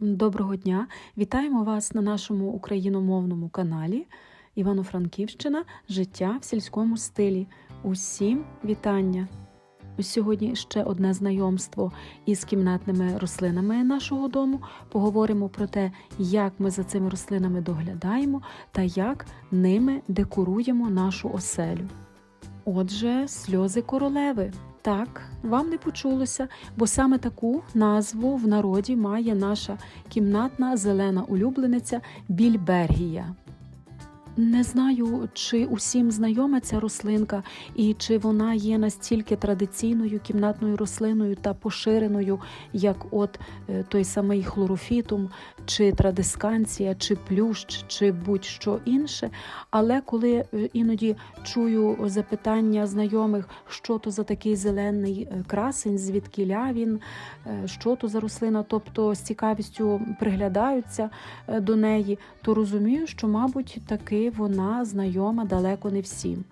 Доброго дня! Вітаємо вас на нашому україномовному каналі Івано-Франківщина Життя в сільському стилі. Усім вітання! Сьогодні ще одне знайомство із кімнатними рослинами нашого дому. Поговоримо про те, як ми за цими рослинами доглядаємо та як ними декоруємо нашу оселю. Отже, сльози королеви. Так, вам не почулося, бо саме таку назву в народі має наша кімнатна зелена улюблениця більбергія. Не знаю, чи усім знайома ця рослинка, і чи вона є настільки традиційною кімнатною рослиною та поширеною, як от е, той самий хлорофітум, чи традисканція, чи плющ, чи будь-що інше. Але коли е, іноді чую запитання знайомих, що то за такий зелений е, красень, звідкіля він, е, що то за рослина, тобто з цікавістю приглядаються до неї, то розумію, що, мабуть, таки вона знайома далеко не всім.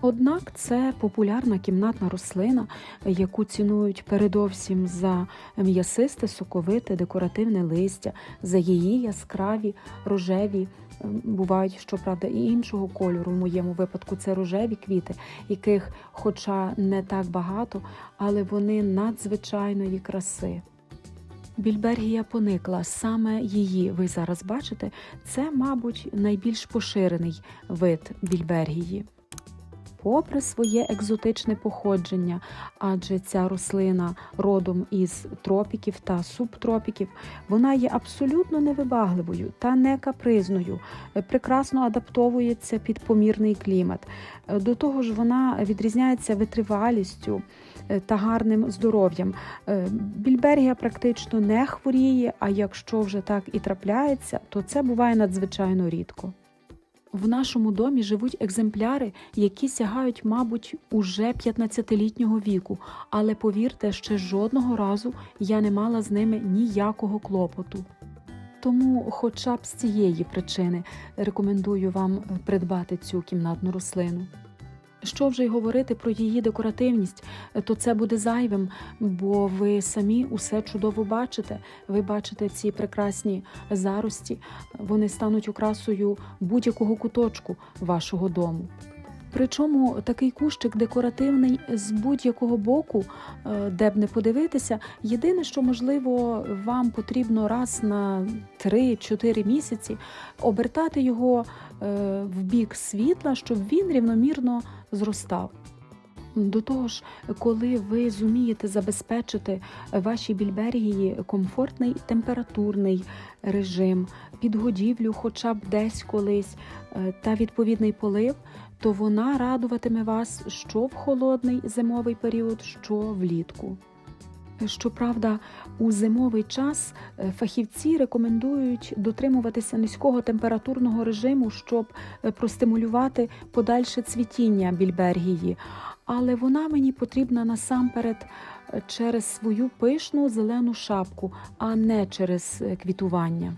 Однак це популярна кімнатна рослина, яку цінують передовсім за м'ясисте, соковите, декоративне листя, за її яскраві рожеві. ем, Бувають, щоправда, і іншого кольору. В моєму випадку це рожеві квіти, яких, хоча не так багато, але вони надзвичайної краси. Більбергія поникла, саме її ви зараз бачите. Це, мабуть, найбільш поширений вид більбергії. Попри своє екзотичне походження, адже ця рослина родом із тропіків та субтропіків, вона є абсолютно невибагливою та не капризною, е, прекрасно адаптовується під помірний клімат. Е, До того ж, вона відрізняється витривалістю е, та гарним здоров'ям. Більбергія практично не хворіє, а якщо вже так і трапляється, то це буває надзвичайно рідко. В нашому домі живуть екземпляри, які сягають, мабуть, уже 15-літнього віку, але повірте, ще жодного разу я не мала з ними ніякого клопоту. Тому, хоча б з цієї причини, рекомендую вам придбати цю кімнатну рослину. Що вже й говорити про її декоративність, то це буде зайвим, бо ви самі усе чудово бачите. Ви бачите ці прекрасні зарості, вони стануть окрасою будь-якого куточку вашого дому. Причому такий кущик декоративний з будь-якого боку, е, де б не подивитися. Єдине, що можливо вам потрібно раз на 3-4 місяці обертати його е, в бік світла, щоб він рівномірно зростав. До того ж, коли ви зумієте забезпечити вашій більбергії комфортний температурний режим, підгодівлю хоча б десь колись е, та відповідний полив, то вона радуватиме вас що в холодний зимовий період, що влітку. Щоправда, у зимовий час е, фахівці рекомендують дотримуватися низького температурного режиму, щоб е, простимулювати подальше цвітіння більбергії. Але вона мені потрібна насамперед е, через свою пишну зелену шапку, а не через квітування.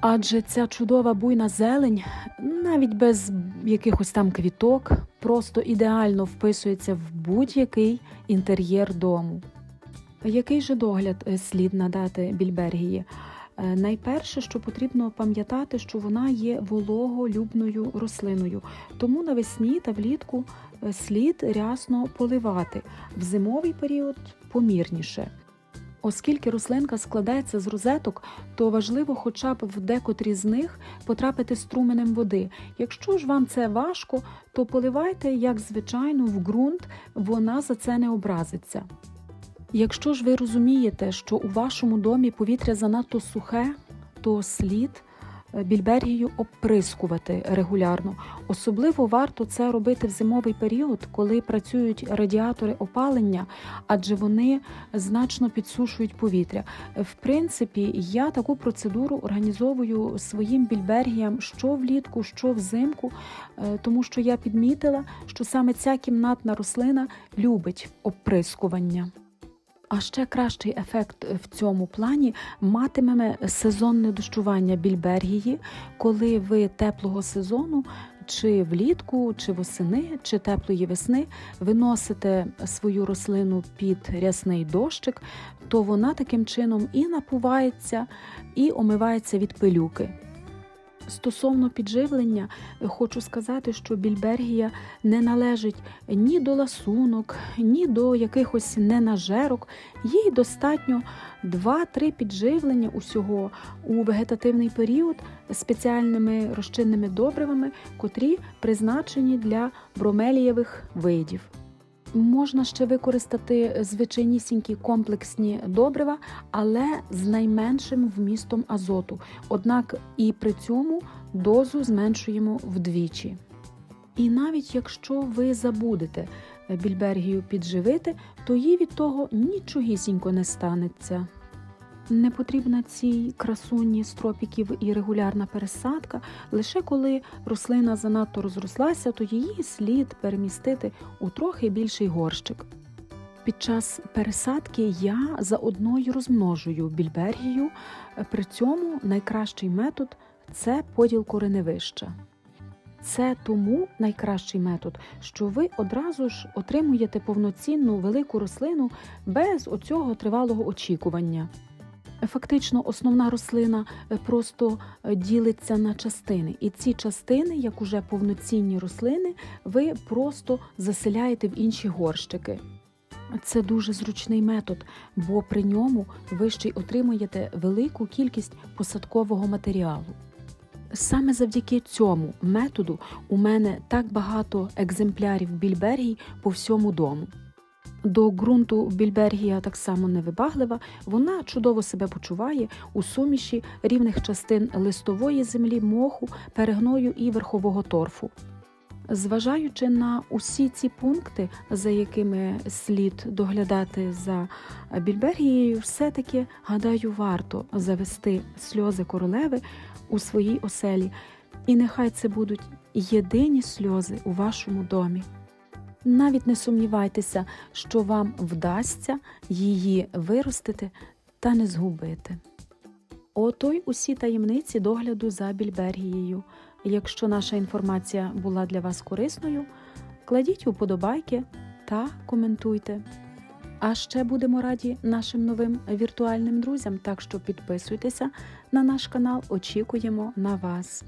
Адже ця чудова буйна зелень, навіть без якихось там квіток, просто ідеально вписується в будь-який інтер'єр дому. Який же догляд е, слід надати більбергії? Е, Найперше, що потрібно пам'ятати, що вона є вологолюбною рослиною, тому навесні та влітку е, слід рясно поливати, в зимовий період помірніше. Оскільки рослинка складається з розеток, то важливо хоча б в декотрі з них потрапити струменем води. Якщо ж вам це важко, то поливайте, як звичайно, в ґрунт, вона за це не образиться. Якщо ж ви розумієте, що у вашому домі повітря занадто сухе, то слід е, більбергію обприскувати регулярно. Особливо варто це робити в зимовий період, коли працюють радіатори опалення, адже вони значно підсушують повітря. В принципі, я таку процедуру організовую своїм більбергіям що влітку, що взимку, е, тому що я підмітила, що саме ця кімнатна рослина любить обприскування. А ще кращий ефект в цьому плані матиме сезонне дощування більбергії, коли ви теплого сезону чи влітку, чи восени, чи теплої весни виносите свою рослину під рясний дощик, то вона таким чином і напувається, і омивається від пилюки. Стосовно підживлення, хочу сказати, що більбергія не належить ні до ласунок, ні до якихось ненажерок. Їй достатньо 2-3 підживлення усього у вегетативний період спеціальними розчинними добривами, котрі призначені для бромелієвих видів. Можна ще використати звичайнісінькі комплексні добрива, але з найменшим вмістом азоту. Однак і при цьому дозу зменшуємо вдвічі. І навіть якщо ви забудете більбергію підживити, то їй від того нічогісінько не станеться. Не потрібна цій красуні стропіків і регулярна пересадка. Лише коли рослина занадто розрослася, то її слід перемістити у трохи більший горщик. Під час пересадки я заодно розмножую більбергію. При цьому найкращий метод це поділ кореневища. Це тому найкращий метод, що ви одразу ж отримуєте повноцінну велику рослину без оцього тривалого очікування. Фактично, основна рослина е, просто е, ділиться на частини, і ці частини, як уже повноцінні рослини, ви просто заселяєте в інші горщики. Це дуже зручний метод, бо при ньому ви ще й отримуєте велику кількість посадкового матеріалу. Саме завдяки цьому методу у мене так багато екземплярів більбергій по всьому дому. До ґрунту більбергія так само невибаглива, вона чудово себе почуває у суміші рівних частин листової землі, моху, перегною і верхового торфу. Зважаючи на усі ці пункти, за якими слід доглядати за більбергією, все-таки, гадаю, варто завести сльози королеви у своїй оселі, і нехай це будуть єдині сльози у вашому домі. Навіть не сумнівайтеся, що вам вдасться її виростити та не згубити. Ото й усі таємниці догляду за більбергією. Якщо наша інформація була для вас корисною, кладіть уподобайки та коментуйте. А ще будемо раді нашим новим віртуальним друзям, так що підписуйтеся на наш канал, очікуємо на вас.